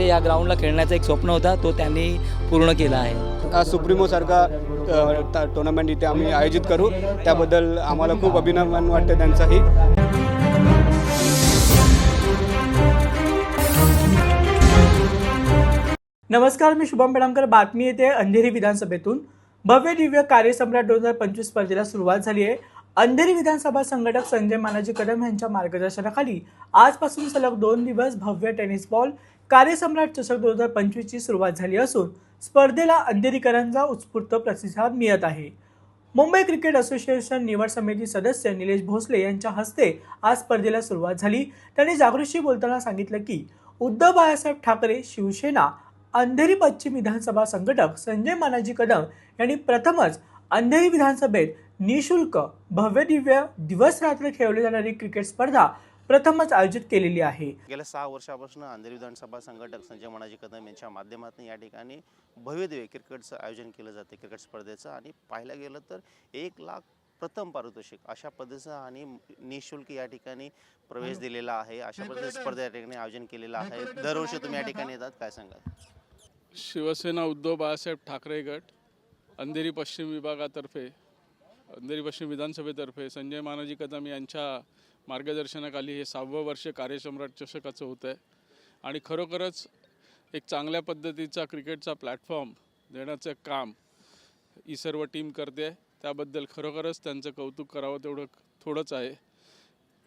या ग्राउंडला खेळण्याचा एक स्वप्न होता तो त्यांनी पूर्ण केला आहे. हा सुप्रीमोसारखा टुर्नामेंट इथे आम्ही आयोजित करू. त्याबद्दल आम्हाला खूप अभिनंदन वाटतं त्यांचाही. नमस्कार मी शुभम पेडामकर बातमी येते अंधेरी विधानसभेतून. भव्य दिव्य कार्यसम्राट दोन हजार पंचवीस स्पर्धेला सुरुवात झाली आहे. अंधेरी विधानसभा संघटक संजय मानाजी कदम यांच्या मार्गदर्शनाखाली आजपासून सलग दोन दिवस भव्य टेनिस बॉल कार्यसम्राट चषक दोन हजार पंचवीसची सुरुवात झाली असून स्पर्धेला अंधेरीकरांचा उत्स्फूर्त प्रतिसाद मिळत आहे. मुंबई क्रिकेट असोसिएशन निवड समिती सदस्य निलेश भोसले यांच्या हस्ते आज स्पर्धेला सुरुवात झाली. त्यांनी जागृतशी बोलताना सांगितलं की उद्धव बाळासाहेब ठाकरे शिवसेना अंधेरी पश्चिम विधानसभा संघटक संजय मानाजी कदम यांनी प्रथमच अंधेरी विधानसभेत निशुल्क भव्य दिव्य दिवस रात्र खेळवली जाणारी क्रिकेट स्पर्धा प्रथमच आयोजित केलेली आहे. गेल्या सहा वर्षापासून अंधेरी विधानसभा संघटक संजय मनाजी कदम यांच्या माध्यमातून या ठिकाणी भव्यदिव्य क्रिकेटचं आयोजन केलं जाते क्रिकेट स्पर्धेचं. आणि पाहायला गेलं तर एक लाख प्रथम पारितोषिक अशा पद्धतीचं आणि निशुल्क या ठिकाणी प्रवेश दिलेला आहे. अशा पद्धतीचं स्पर्धा या ठिकाणी आयोजन केलेलं आहे. दरवर्षी तुम्ही या ठिकाणी येतात काय सांगाल? शिवसेना उद्धव बाळासाहेब ठाकरे गट अंधेरी पश्चिम विभागातर्फे अंधेरी पश्चिम विधानसभेतर्फे संजय मानाजी कदम यांच्या मार्गदर्शनाखाली हे सहावं वर्ष कार्यसम्राट चषकाचं होतं आहे आणि खरोखरच एक चांगल्या पद्धतीचा क्रिकेटचा प्लॅटफॉर्म देण्याचं काम ही सर्व टीम करते. त्याबद्दल खरोखरच त्यांचं कौतुक करावं तेवढं थोडंच आहे.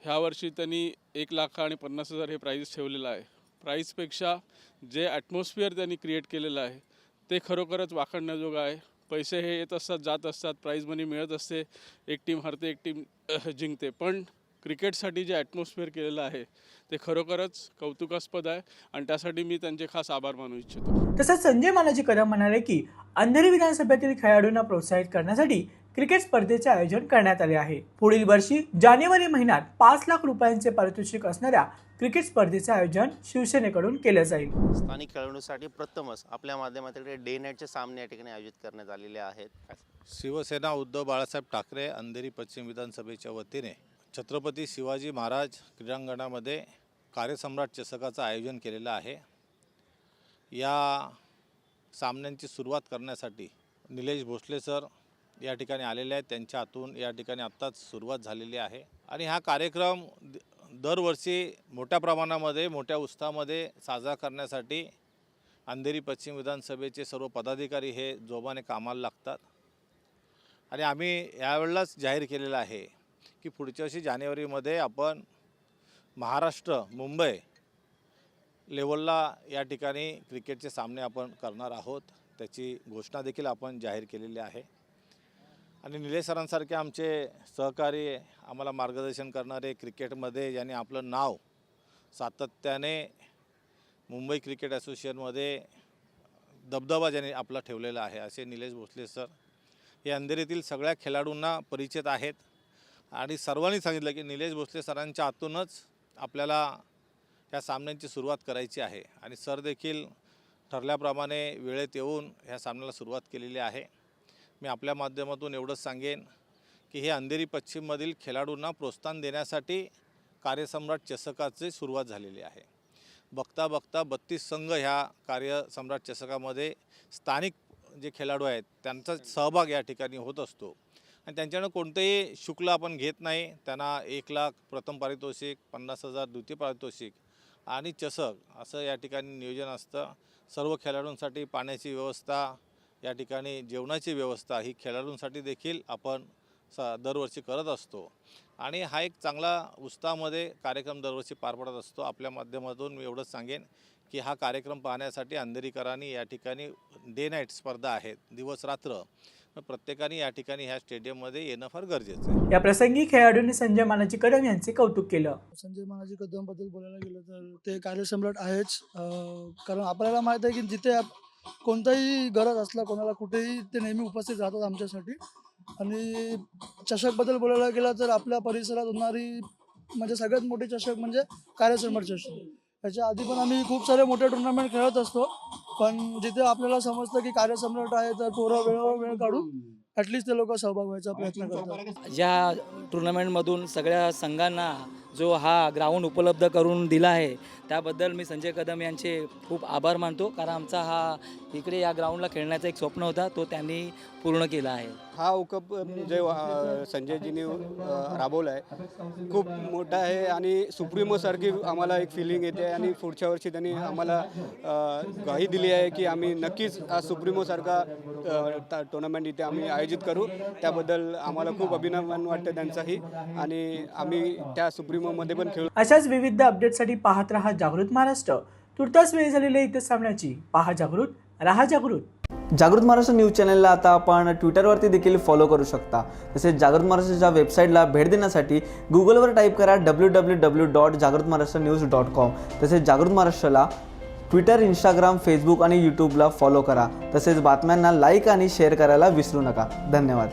ह्या वर्षी त्यांनी एक लाख आणि पन्नास हजार हे प्राईज ठेवलेलं आहे. प्राईजपेक्षा जे ॲटमॉस्फिअर त्यांनी क्रिएट केलेलं आहे ते खरोखरच वाखडण्याजोगं आहे. पैसे हे येत असतात जात असतात प्राईज मनी मिळत असते एक टीम हरते एक टीम जिंकते. पण क्रिकेटसाठी जे ॲटमॉस्फिअर केलेलं आहे ते खरोखरच कौतुकास्पद आहे आणि त्यासाठी मी त्यांचे खास आभार मानू इच्छितो. तसंच संजय मानाजी कदम म्हणाले की अंधेरी विधानसभेतील खेळाडूंना प्रोत्साहित करण्यासाठी क्रिकेट स्पर्धेचे आयोजन करण्यात आले आहे. पुढील वर्षी जानेवारी महिन्यात पाच लाख रुपयांचे पारितोषिक असणाऱ्या क्रिकेट स्पर्धेचे आयोजन शिवसेनेकडून केलं जाईल. स्थानिक खेळाडूंसाठी प्रथमच आपल्या माध्यमातून डे नाईटचे सामने या ठिकाणी आयोजित करण्यात आलेले आहेत. शिवसेना उद्धव बाळासाहेब ठाकरे अंधेरी पश्चिम विधानसभेच्या वतीने छत्रपती शिवाजी महाराज क्रीडांगणामध्ये कार्यसम्राट चषकाचं आयोजन केलेलं आहे. या सामन्यांची सुरुवात करण्यासाठी निलेश भोसले सर या ठिकाणी आलेले आहेत. त्यांच्या हातून या ठिकाणी आत्ताच सुरुवात झालेली आहे. आणि हा कार्यक्रम द- दरवर्षी मोठ्या प्रमाणामध्ये मोठ्या उत्साहामध्ये साजरा करण्यासाठी अंधेरी पश्चिम विधानसभेचे सर्व पदाधिकारी हे जोमाने कामाला लागतात. आणि आम्ही यावेळेलाच जाहीर केलेलं आहे की पुढच्या वर्षी जानेवारीमध्ये आपण महाराष्ट्र मुंबई लेवलला या ठिकाणी क्रिकेटचे सामने आपण करणार आहोत. त्याची घोषणा देखील आपण जाहीर केलेली आहे. आणि निलेश सरांसारखे आमचे सहकारी आम्हाला मार्गदर्शन करणारे क्रिकेटमध्ये ज्यांनी आपलं नाव सातत्याने मुंबई क्रिकेट असोसिएशनमध्ये दबदबा ज्याने आपला ठेवलेला आहे असे निलेश भोसले सर. हे अंधेरीतील सगळ्या खेळाडूंना परिचित आहेत. आणि सर्वांनी सांगितलं की निलेश भोसले सरांच्या हातूनच आपल्याला ह्या सामन्यांची सुरुवात करायची आहे. आणि सर देखील ठरल्याप्रमाणे वेळेत येऊन ह्या सामन्याला सुरुवात केलेली आहे. मी आपल्या माध्यमातून एवढंच सांगेन की हे अंधेरी पश्चिममधील खेळाडूंना प्रोत्साहन देण्यासाठी कार्यसम्राट चषकाची सुरुवात झालेली आहे. बघता बघता बत्तीस संघ ह्या कार्यसम्राट चषकामध्ये स्थानिक जे खेळाडू आहेत त्यांचा सहभाग या ठिकाणी होत असतो. आणि त्यांच्याकडं कोणतंही शुल्क आपण घेत नाही त्यांना एक लाख प्रथम पारितोषिक पन्नास हजार द्वितीय पारितोषिक आणि चषक असं या ठिकाणी नियोजन असतं. सर्व खेळाडूंसाठी पाण्याची व्यवस्था या ठिकाणी जेवणाची व्यवस्था ही खेळाडूंसाठी देखील आपण स दरवर्षी करत असतो. आणि हा एक चांगला उत्साहामध्ये कार्यक्रम दरवर्षी पार पडत असतो. आपल्या माध्यमातून मी एवढंच सांगेन की हा कार्यक्रम पाहण्यासाठी अंधेरीकरांनी या ठिकाणी डे नाईट स्पर्धा आहेत दिवस रात्र. प्रत्येकाने या ठिकाणी ह्या स्टेडियममध्ये येणं फार गरजेचं आहे. या प्रसंगी खेळाडूंनी संजय मानाजी कदम यांचे कौतुक केलं. संजय मानाजी कदमबद्दल बोलायला गेलं तर ते कार्यसम्राट आहेच. कारण आपल्याला माहीत आहे की जिथे कोणताही गरज असला कोणाला कुठेही ते नेहमी उपस्थित राहतात आमच्यासाठी. आणि चषकबद्दल बोलायला गेलं तर आपल्या परिसरात होणारी म्हणजे सगळ्यात मोठी चषक म्हणजे कार्यसम्राट चषक. त्याच्या आधी पण आम्ही खूप सारे मोठे टुर्नामेंट खेळत असतो. पण जिथे आपल्याला समजतं की कार्यसम्राट आहे तर पोरं वेळोवेळ वेळ काढून ॲटलिस्ट ते लोक सहभाग व्हायचा प्रयत्न करतात. या टुर्नामेंटमधून सगळ्या संघांना जो हा ग्राउंड उपलब्ध करून दिला आहे त्याबद्दल मी संजय कदम यांचे खूप आभार मानतो. कारण आमचा हा इकडे या ग्राउंडला खेळण्याचा एक स्वप्न होता तो त्यांनी पूर्ण केला आहे. हा उपक्रम जे संजयजीने राबवला आहे खूप मोठा आहे आणि सुप्रीमोसारखी आम्हाला एक फिलिंग येते आणि पुढच्या वर्षी त्यांनी आम्हाला ग्वाही दिली आहे की आम्ही नक्कीच हा सुप्रीमोसारखा टुर्नामेंट इथे आम्ही आयोजित करू. त्याबद्दल आम्हाला खूप अभिनंदन वाटतं त्यांचाही. आणि आम्ही त्या सुप्रीमोमध्ये पण खेळू अशाच विविध अपडेटसाठी पाहत रहा जागृत महाराष्ट्र. तुर्तास वेळ झालेली इथे सामन्याची. पहा जागृत रहा जागृत. जागृत महाराष्ट्र न्यूज चॅनलला आता आपण ट्विटरवरती देखील फॉलो करू शकता. तसेच जागृत महाराष्ट्राच्या वेबसाईटला भेट देण्यासाठी गुगलवर टाईप करा डब्ल्यू डब्ल्यू डब्ल्यू डॉट जागृत महाराष्ट्र न्यूज डॉट कॉम तसेच जागृत महाराष्ट्राला ट्विटर इंस्टाग्राम फेसबुक आणि यूट्यूबला फॉलो करा. तसेच बातम्यांना लाईक आणि शेअर करायला विसरू नका. धन्यवाद.